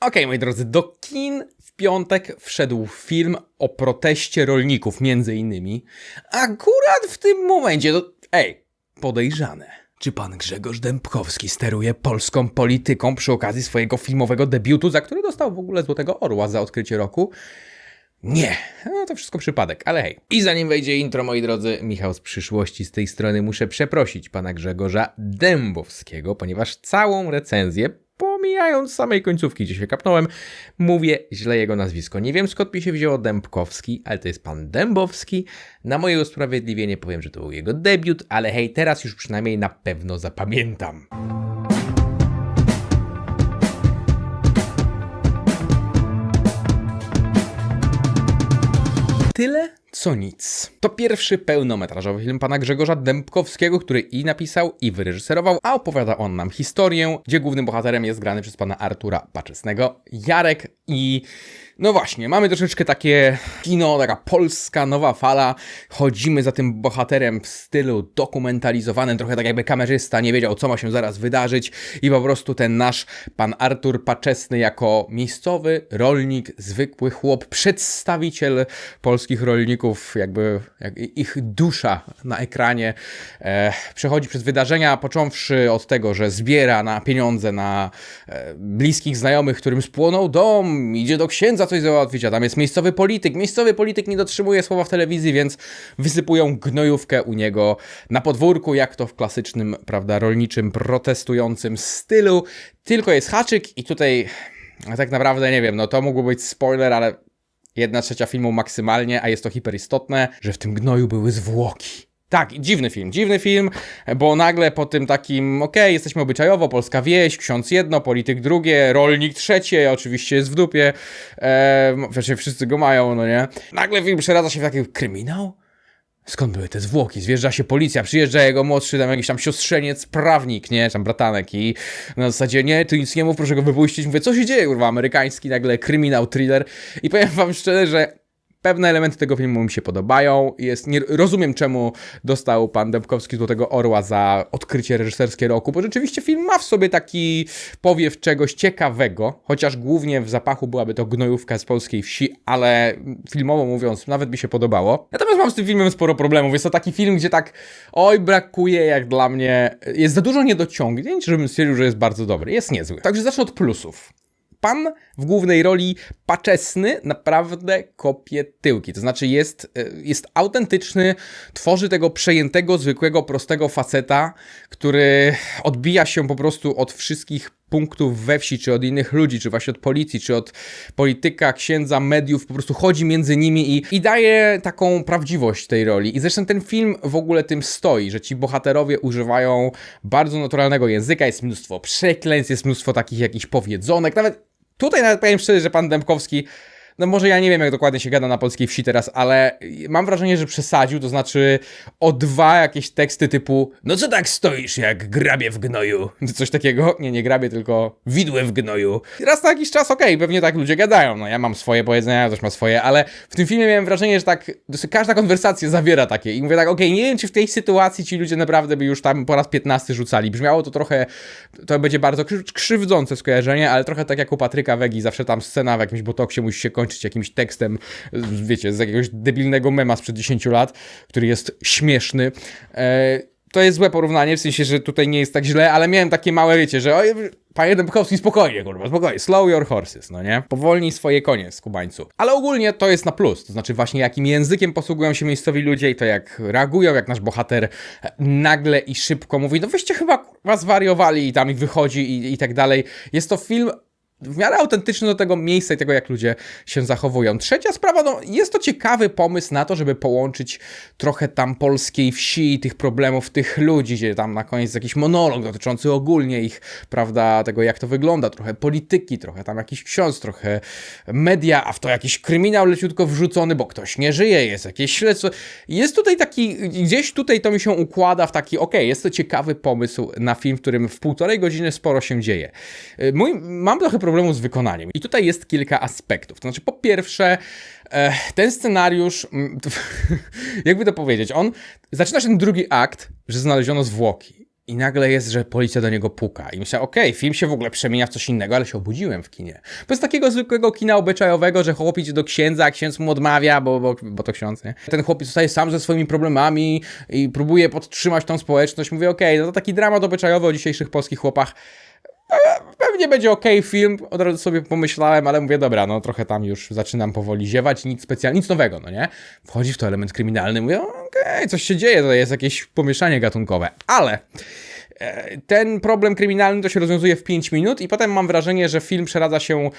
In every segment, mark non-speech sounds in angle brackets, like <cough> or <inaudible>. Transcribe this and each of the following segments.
Okej, moi drodzy, do kin w piątek wszedł film o proteście rolników, między innymi. Akurat w tym momencie, to, ej, podejrzane. Czy pan Grzegorz Dębkowski steruje polską polityką przy okazji swojego filmowego debiutu, za który dostał w ogóle Złotego Orła za odkrycie roku? Nie, no to wszystko przypadek, ale hej. I zanim wejdzie intro, moi drodzy, Michał z przyszłości z tej strony muszę przeprosić pana Grzegorza Dębowskiego, ponieważ całą recenzję, pomijając samej końcówki, gdzie się kapnąłem, mówię źle jego nazwisko. Nie wiem skąd mi się wzięło Dębkowski, ale to jest pan Dębowski. Na moje usprawiedliwienie powiem, że to był jego debiut, ale hej, teraz już przynajmniej na pewno zapamiętam. Tyle co nic. To pierwszy pełnometrażowy film pana Grzegorza Dębkowskiego, który i napisał, i wyreżyserował, a opowiada on nam historię, gdzie głównym bohaterem jest grany przez pana Artura Paczesnego, Jarek i... No właśnie, mamy troszeczkę takie kino, taka polska nowa fala. Chodzimy za tym bohaterem w stylu dokumentalizowanym, trochę tak jakby kamerzysta nie wiedział, co ma się zaraz wydarzyć i po prostu ten nasz pan Artur Paczesny jako miejscowy rolnik, zwykły chłop, przedstawiciel polskich rolników, jakby jak ich dusza na ekranie, e, przechodzi przez wydarzenia, począwszy od tego, że zbiera na pieniądze na e, bliskich znajomych, którym spłonął dom, idzie do księdza coś załatwić, a tam jest miejscowy polityk. Miejscowy polityk nie dotrzymuje słowa w telewizji, więc wysypują gnojówkę u niego na podwórku, jak to w klasycznym, prawda, rolniczym, protestującym stylu. Tylko jest haczyk i tutaj tak naprawdę nie wiem, no to mógł być spoiler, ale jedna trzecia filmu maksymalnie, a jest to hiperistotne, że w tym gnoju były zwłoki. Tak, dziwny film, dziwny film, bo nagle po tym takim, okej, jesteśmy obyczajowo, polska wieś, ksiądz jedno, polityk drugie, rolnik trzecie, oczywiście jest w dupie, e, wszyscy go mają, no nie? Nagle film przeradza się w taki kryminał? Skąd były te zwłoki? Zjeżdża się policja, przyjeżdża jego młodszy, tam jakiś tam siostrzeniec, prawnik, nie, tam bratanek i na zasadzie, nie, ty nic nie mów, proszę go wypuścić. Mówię, co się dzieje, kurwa, amerykański nagle kryminał, thriller i powiem wam szczerze, że pewne elementy tego filmu mi się podobają. Jest, nie, rozumiem, czemu dostał pan Dębkowski Złotego Orła za odkrycie reżyserskie roku, bo rzeczywiście film ma w sobie taki powiew czegoś ciekawego, chociaż głównie w zapachu byłaby to gnojówka z polskiej wsi, ale filmowo mówiąc, nawet mi się podobało. Natomiast mam z tym filmem sporo problemów. Jest to taki film, gdzie tak, oj, brakuje jak dla mnie, jest za dużo niedociągnięć, żebym stwierdził, że jest bardzo dobry. Jest niezły. Także zacznę od plusów pan w głównej roli paczesny naprawdę kopie tyłki. To znaczy jest, e, jest autentyczny, tworzy tego przejętego, zwykłego, prostego faceta, który odbija się po prostu od wszystkich punktów we wsi, czy od innych ludzi, czy właśnie od policji, czy od polityka, księdza, mediów, po prostu chodzi między nimi i, i daje taką prawdziwość tej roli. I zresztą ten film w ogóle tym stoi, że ci bohaterowie używają bardzo naturalnego języka, jest mnóstwo przekleństw, jest mnóstwo takich jakichś powiedzonek, nawet Tutaj nawet powiem szczerze, że pan Dębkowski no może ja nie wiem, jak dokładnie się gada na polskiej wsi teraz, ale mam wrażenie, że przesadził, to znaczy o dwa jakieś teksty typu no co tak stoisz jak grabie w gnoju? Coś takiego? Nie, nie grabie, tylko widłe w gnoju. Raz na jakiś czas, okej, okay, pewnie tak ludzie gadają, no ja mam swoje powiedzenia, ja też mam swoje, ale w tym filmie miałem wrażenie, że tak każda konwersacja zawiera takie i mówię tak, okej, okay, nie wiem, czy w tej sytuacji ci ludzie naprawdę by już tam po raz 15 rzucali. Brzmiało to trochę, to będzie bardzo krzywdzące skojarzenie, ale trochę tak jak u Patryka Wegi, zawsze tam scena w jakimś botoksie musi się kończyć kończyć jakimś tekstem, wiecie, z jakiegoś debilnego mema sprzed 10 lat, który jest śmieszny. E, to jest złe porównanie, w sensie, że tutaj nie jest tak źle, ale miałem takie małe, wiecie, że oj, panie Dębkowski, spokojnie, kurwa, spokojnie, slow your horses, no nie? Powolnij swoje konie, skubańcu. Ale ogólnie to jest na plus, to znaczy właśnie jakim językiem posługują się miejscowi ludzie i to jak reagują, jak nasz bohater nagle i szybko mówi, no wyście chyba kurwa zwariowali i tam ich wychodzi i, i tak dalej. Jest to film w miarę autentyczny do tego miejsca i tego, jak ludzie się zachowują. Trzecia sprawa, no jest to ciekawy pomysł na to, żeby połączyć trochę tam polskiej wsi, tych problemów tych ludzi, gdzie tam na koniec jakiś monolog dotyczący ogólnie ich, prawda, tego jak to wygląda, trochę polityki, trochę tam jakiś ksiądz, trochę media, a w to jakiś kryminał leciutko wrzucony, bo ktoś nie żyje, jest jakieś śledztwo. Jest tutaj taki, gdzieś tutaj to mi się układa w taki, okay, jest to ciekawy pomysł na film, w którym w półtorej godziny sporo się dzieje. Mój, mam trochę problemu z wykonaniem. I tutaj jest kilka aspektów. To znaczy, po pierwsze, e, ten scenariusz, <laughs> jakby to powiedzieć, on zaczyna się ten drugi akt, że znaleziono zwłoki. i nagle jest, że policja do niego puka. I myślę, okej, film się w ogóle przemienia w coś innego, ale się obudziłem w kinie. Jest takiego zwykłego kina obyczajowego, że chłop idzie do księdza, a ksiądz mu odmawia, bo, bo, bo to ksiądz, nie? Ten chłopiec zostaje sam ze swoimi problemami i próbuje podtrzymać tą społeczność. Mówię, okej, no to taki dramat obyczajowy o dzisiejszych polskich chłopach. Pewnie będzie ok film, od razu sobie pomyślałem, ale mówię, dobra, no trochę tam już zaczynam powoli ziewać, nic specjalnego, nic nowego, no nie? Wchodzi w to element kryminalny, mówię, okej, coś się dzieje, to jest jakieś pomieszanie gatunkowe, ale e, ten problem kryminalny to się rozwiązuje w 5 minut i potem mam wrażenie, że film przeradza się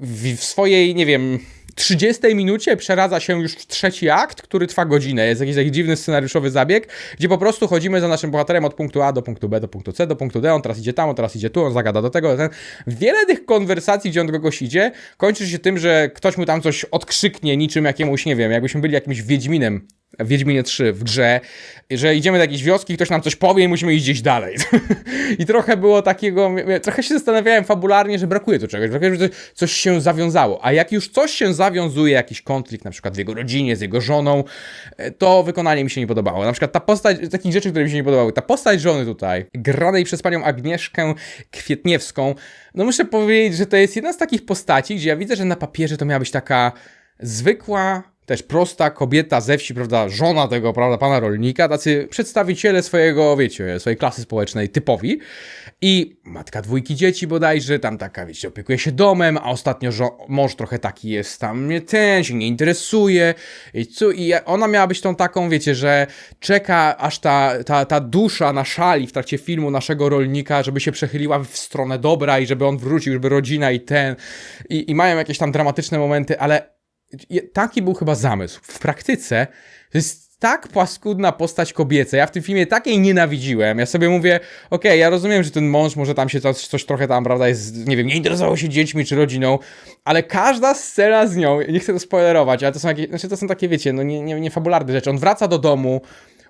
w swojej, nie wiem, 30 minucie przeradza się już w trzeci akt, który trwa godzinę. Jest jakiś taki dziwny scenariuszowy zabieg, gdzie po prostu chodzimy za naszym bohaterem od punktu A do punktu B, do punktu C, do punktu D. On teraz idzie tam, on teraz idzie tu, on zagada do tego. Ten. Wiele tych konwersacji, gdzie on do kogoś idzie, kończy się tym, że ktoś mu tam coś odkrzyknie, niczym jakiemuś, nie wiem, jakbyśmy byli jakimś Wiedźminem w Wiedźminie 3 w grze, że idziemy do jakiejś wioski, ktoś nam coś powie i musimy iść gdzieś dalej. <laughs> I trochę było takiego, trochę się zastanawiałem fabularnie, że brakuje tu czegoś, brakuje, że coś się zawiązało. A jak już coś się zawiązuje, jakiś konflikt na przykład w jego rodzinie, z jego żoną, to wykonanie mi się nie podobało. Na przykład ta postać, takich rzeczy, które mi się nie podobały, ta postać żony tutaj, granej przez panią Agnieszkę Kwietniewską, no muszę powiedzieć, że to jest jedna z takich postaci, gdzie ja widzę, że na papierze to miała być taka zwykła, też prosta kobieta ze wsi, prawda, żona tego, prawda, pana rolnika, tacy przedstawiciele swojego, wiecie, swojej klasy społecznej typowi. I matka dwójki dzieci bodajże, tam taka, wiecie, opiekuje się domem, a ostatnio mąż trochę taki jest tam, nie ten, się nie interesuje. I, co, i ona miała być tą taką, wiecie, że czeka aż ta, ta, ta dusza na szali w trakcie filmu naszego rolnika, żeby się przechyliła w stronę dobra i żeby on wrócił, żeby rodzina i ten. I, i mają jakieś tam dramatyczne momenty, ale taki był chyba zamysł. W praktyce to jest tak paskudna postać kobieca. Ja w tym filmie takiej nienawidziłem. Ja sobie mówię, okej, okay, ja rozumiem, że ten mąż może tam się coś, coś trochę tam, prawda, jest, nie wiem, nie interesował się dziećmi czy rodziną, ale każda scena z nią, nie chcę to spoilerować, ale to są, jakieś, znaczy to są takie, wiecie, no nie, nie, nie fabularne rzeczy. On wraca do domu,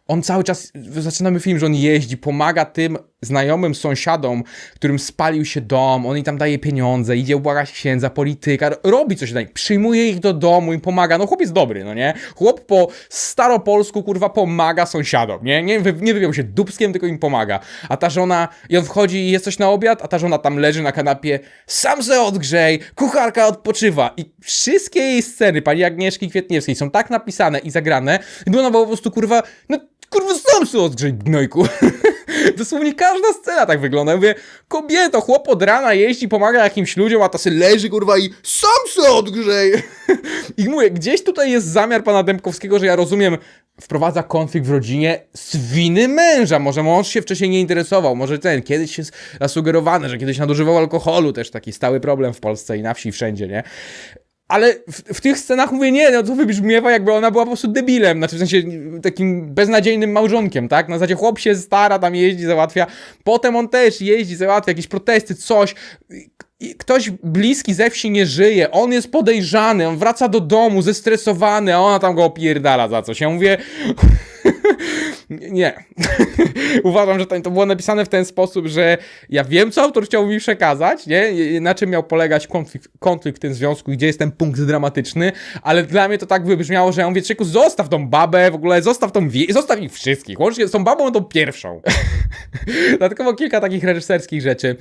on cały czas, zaczynamy film, że on jeździ, pomaga tym znajomym sąsiadom, którym spalił się dom, on im tam daje pieniądze, idzie ubłagać księdza, polityka, robi coś tutaj, przyjmuje ich do domu, im pomaga, no chłop jest dobry, no nie? Chłop po staropolsku, kurwa, pomaga sąsiadom, nie? Nie, nie wypiął się dubskiem, tylko im pomaga. A ta żona, i on wchodzi i jest coś na obiad, a ta żona tam leży na kanapie, sam se odgrzej, kucharka odpoczywa i wszystkie jej sceny, pani Agnieszki Kwietniewskiej są tak napisane i zagrane, gdy ona była po prostu, kurwa, no kurwa, sam sobie odgrzej, gnojku. <laughs> Dosłownie każda scena tak wygląda. Ja mówię, kobieto, chłop od rana jeździ, pomaga jakimś ludziom, a ta sobie leży, kurwa, i sam se odgrzej. <laughs> I mówię, gdzieś tutaj jest zamiar pana Dębkowskiego, że ja rozumiem, wprowadza konflikt w rodzinie z winy męża. Może mąż się wcześniej nie interesował, może ten, kiedyś jest zasugerowane, że kiedyś nadużywał alkoholu, też taki stały problem w Polsce i na wsi wszędzie, nie? Ale w, w, tych scenach mówię, nie, no to wybrzmiewa jakby ona była po prostu debilem, znaczy w sensie takim beznadziejnym małżonkiem, tak? Na zasadzie chłop się stara, tam jeździ, załatwia, potem on też jeździ, załatwia jakieś protesty, coś. Ktoś bliski ze wsi nie żyje, on jest podejrzany, on wraca do domu zestresowany, a ona tam go opierdala za coś. Ja mówię... <laughs> Nie. <laughs> Uważam, że to, było napisane w ten sposób, że ja wiem, co autor chciał mi przekazać, nie? Na czym miał polegać konflikt, konflikt w tym związku, gdzie jest ten punkt dramatyczny, ale dla mnie to tak wybrzmiało, że ja mówię, czeku, zostaw tą babę, w ogóle zostaw tą wie... zostaw ich wszystkich, łącznie z tą babą tą pierwszą. <laughs> Dlatego kilka takich reżyserskich rzeczy.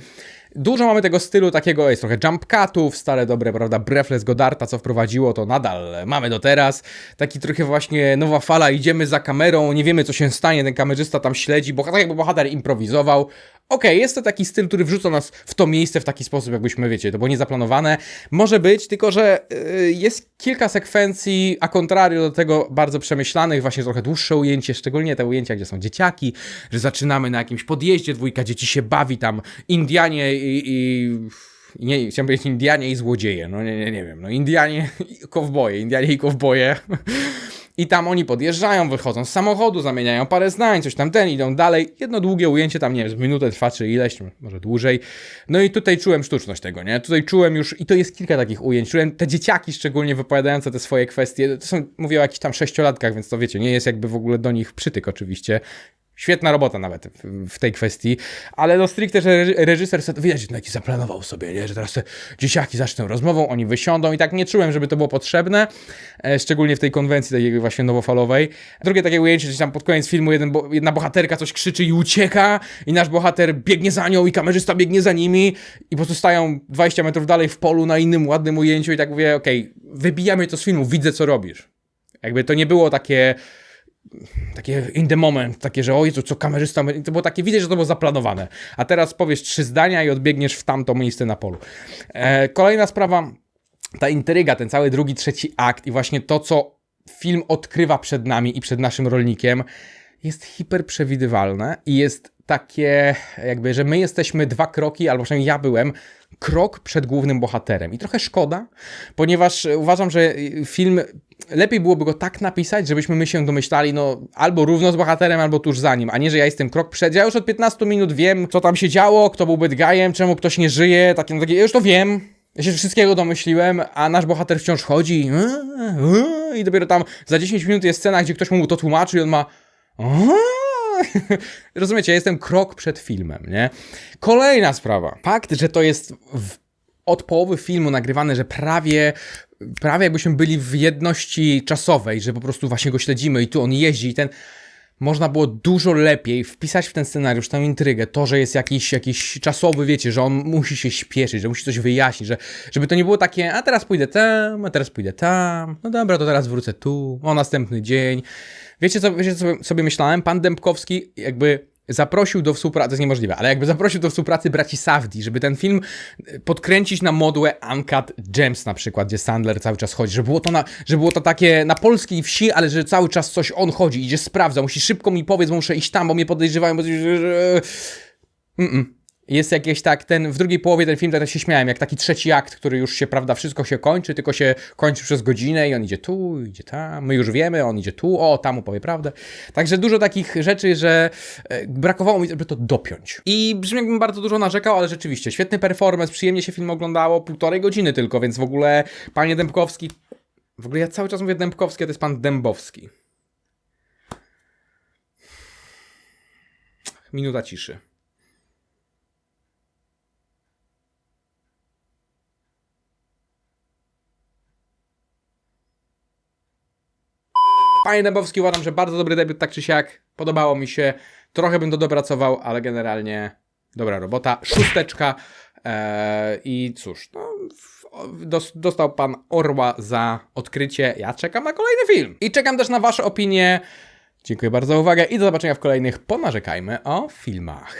Dużo mamy tego stylu takiego, jest trochę jump cutów, stare dobre, prawda, Breathless Godarta, co wprowadziło, to nadal mamy do teraz. Taki trochę właśnie nowa fala, idziemy za kamerą, nie wiemy co się stanie, ten kamerzysta tam śledzi, bo tak jakby bohater improwizował. Okej, okay, jest to taki styl, który wrzuca nas w to miejsce w taki sposób, jakbyśmy, wiecie, to było niezaplanowane. Może być, tylko że yy, jest kilka sekwencji, a contrario do tego bardzo przemyślanych, właśnie trochę dłuższe ujęcie, szczególnie te ujęcia, gdzie są dzieciaki, że zaczynamy na jakimś podjeździe, dwójka dzieci się bawi, tam Indianie i... i nie, chciałem powiedzieć Indianie i złodzieje, no nie, nie, nie wiem, no Indianie i kowboje, Indianie i kowboje I tam oni podjeżdżają, wychodzą z samochodu, zamieniają parę zdań, coś tam ten, idą dalej. Jedno długie ujęcie tam, nie wiem, z minutę trwa czy ileś, może dłużej. No i tutaj czułem sztuczność tego, nie? Tutaj czułem już, i to jest kilka takich ujęć, czułem te dzieciaki szczególnie wypowiadające te swoje kwestie. To są, mówię o jakichś tam sześciolatkach, więc to wiecie, nie jest jakby w ogóle do nich przytyk oczywiście Świetna robota nawet w, tej kwestii, ale no stricte, że reży- reżyser sobie, widać, że jakiś zaplanował sobie, nie? że teraz te dzieciaki zaczną rozmową, oni wysiądą i tak nie czułem, żeby to było potrzebne, e, szczególnie w tej konwencji takiej właśnie nowofalowej. Drugie takie ujęcie, że tam pod koniec filmu jeden, jedna bohaterka coś krzyczy i ucieka i nasz bohater biegnie za nią i kamerzysta biegnie za nimi i po prostu stają 20 metrów dalej w polu na innym ładnym ujęciu i tak mówię, okej, wybijamy to z filmu, widzę co robisz. Jakby to nie było takie takie in the moment, takie, że oj, to co kamerzysta, to było takie, widać, że to było zaplanowane. A teraz powiesz trzy zdania i odbiegniesz w tamto miejsce na polu. E, kolejna sprawa, ta intryga, ten cały drugi, trzeci akt i właśnie to, co film odkrywa przed nami i przed naszym rolnikiem, jest hiperprzewidywalne i jest takie, jakby, że my jesteśmy dwa kroki, albo przynajmniej ja byłem, krok przed głównym bohaterem. I trochę szkoda, ponieważ uważam, że film lepiej byłoby go tak napisać, żebyśmy my się domyślali, no albo równo z bohaterem, albo tuż za nim, a nie, że ja jestem krok przed. Ja już od 15 minut wiem, co tam się działo, kto był bad guyem, czemu ktoś nie żyje, takie, no takie, ja już to wiem. Ja się wszystkiego domyśliłem, a nasz bohater wciąż chodzi i dopiero tam za 10 minut jest scena, gdzie ktoś mu to tłumaczy i on ma <laughs> Rozumiecie, ja jestem krok przed filmem, nie? Kolejna sprawa. Fakt, że to jest w, od połowy filmu nagrywane, że prawie, prawie jakbyśmy byli w jedności czasowej, że po prostu właśnie go śledzimy i tu on jeździ i ten... Można było dużo lepiej wpisać w ten scenariusz tę intrygę, to, że jest jakiś, jakiś czasowy, wiecie, że on musi się śpieszyć, że musi coś wyjaśnić, że, żeby to nie było takie, a teraz pójdę tam, a teraz pójdę tam, no dobra, to teraz wrócę tu, o następny dzień. Wiecie, co, wiecie, co sobie- myślałem? Pan Dębkowski jakby zaprosił do współpracy, to jest niemożliwe, ale jakby zaprosił do współpracy braci Safdie, żeby ten film y, podkręcić na modłę Uncut Gems na przykład, gdzie Sandler cały czas chodzi, że było to, na, było to takie na polskiej wsi, ale że cały czas coś on chodzi, idzie sprawdza, musi szybko mi powiedz, bo muszę iść tam, bo mnie podejrzewają, bo... Mm-mm. Jest jakieś tak, ten, w drugiej połowie ten film, teraz się śmiałem, jak taki trzeci akt, który już się, prawda, wszystko się kończy, tylko się kończy przez godzinę i on idzie tu, idzie tam, my już wiemy, on idzie tu, o, tam mu powie prawdę. Także dużo takich rzeczy, że e, brakowało mi, żeby to dopiąć. I brzmi jakbym bardzo dużo narzekał, ale rzeczywiście, świetny performance, przyjemnie się film oglądało, półtorej godziny tylko, więc w ogóle, panie Dębkowski, w ogóle ja cały czas mówię Dębkowski, a to jest pan Dębowski. Minuta ciszy. Panie Dębowski, uważam, że bardzo dobry debiut, tak czy siak. Podobało mi się. Trochę bym to dopracował, ale generalnie dobra robota. Szósteczka. Eee, I cóż, no, dostał pan Orła za odkrycie. Ja czekam na kolejny film. I czekam też na wasze opinie. Dziękuję bardzo za uwagę i do zobaczenia w kolejnych Ponarzekajmy o filmach.